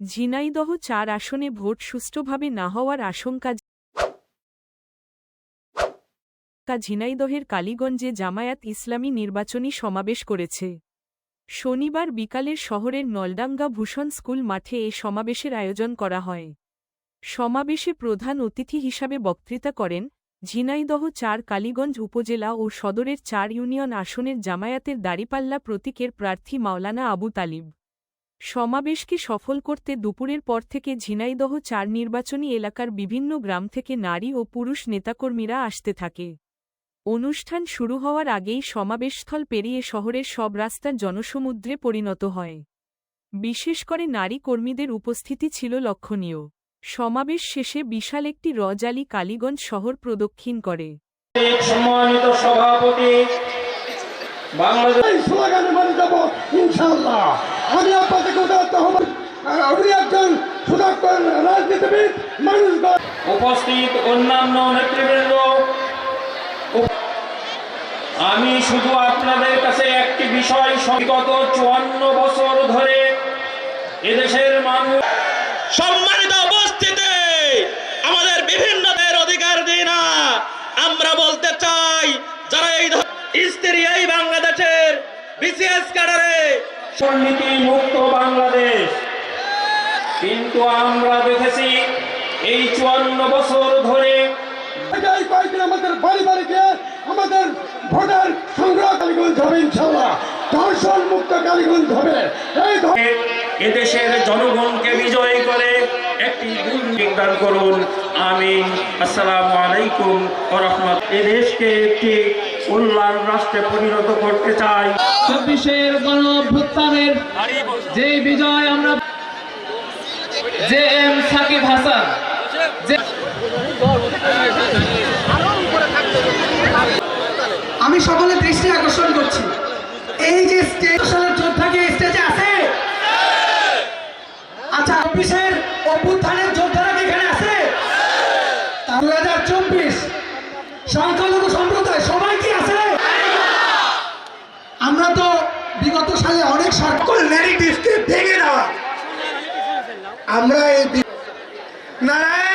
ঝিনাইদহ চার আসনে ভোট সুষ্ঠুভাবে না হওয়ার আশঙ্কা ঝিনাইদহের কালীগঞ্জে জামায়াত ইসলামী নির্বাচনী সমাবেশ করেছে। শনিবার বিকালের শহরের নলডাঙ্গা ভূষণ স্কুল মাঠে এ সমাবেশের আয়োজন করা হয়। সমাবেশে প্রধান অতিথি হিসাবে বক্তৃতা করেন ঝিনাইদহ চার কালীগঞ্জ উপজেলা ও সদরের চার ইউনিয়ন আসনের জামায়াতের দাড়িপাল্লা প্রতীকের প্রার্থী মাওলানা আবু তালিব। সমাবেশকে সফল করতে দুপুরের পর থেকে ঝিনাইদহ চার নির্বাচনী এলাকার বিভিন্ন গ্রাম থেকে নারী ও পুরুষ নেতাকর্মীরা আসতে থাকে। অনুষ্ঠান শুরু হওয়ার আগেই সমাবেশস্থল পেরিয়ে শহরের সব রাস্তার জনসমুদ্রে পরিণত হয়। বিশেষ করে নারী কর্মীদের উপস্থিতি ছিল লক্ষণীয়। সমাবেশ শেষে বিশাল একটি রজালি কালীগঞ্জ শহর প্রদক্ষিণ করে। সম্মানিত সভাপতি বাংলাদেশ আমি আপনাদের আমি একজন সুদক্ষ রাজনীতিবিদ মানুষ উপস্থিত অন্যান্য নেতৃবৃন্দ আমি শুধু আপনাদের কাছে একটি বিষয় বিগত চুয়ান্ন বছর ধরে এদেশের মানুষ সম্মানিত উপস্থিতি আমাদের বিভিন্ন অধিকার দিই না। আমরা বলতে চাই যারা এই স্ত্রী এই বাংলাদেশের বিসিএস ক্যাডারে দুর্নীতি মুক্ত বাংলাদেশ। কিন্তু আমরা দেখেছি এই চুয়ান্ন বছর ধরে কয়েকদিন আমাদের বাড়ি বাড়ি গিয়ে আমাদের ভোটার সংগ্রহ কালীগঞ্জ হবে ইনশাল্লাহ ধর্ষণ মুক্ত কালীগঞ্জ হবে। এই এদেশের জনগণকে বিজয়ী করে একটি দান করুন। আমিন। আসসালামু আলাইকুম ও রহমত এদেশকে একটি রাষ্ট্রে পরিণত করতে চাই। চব্বিশের গণ অভ্যুত্থানের যে বিজয় আমরা জে এম সাকিব হাসান। আমি সকলের দৃষ্টি আকর্ষণ করছি। এই যে স্টেজ যোদ্ধা কি স্টেজে আছে? আচ্ছা চব্বিশের অভ্যুত্থানের যোদ্ধারা কি এখানে আছে? দু হাজার চব্বিশ সংখ্যালঘু সম্প্রদায় সবাই কি আছে? আমরা এই সকল ন্যারেটিভকে ভেঙে দেওয়া। আমরা এই নারায়ণ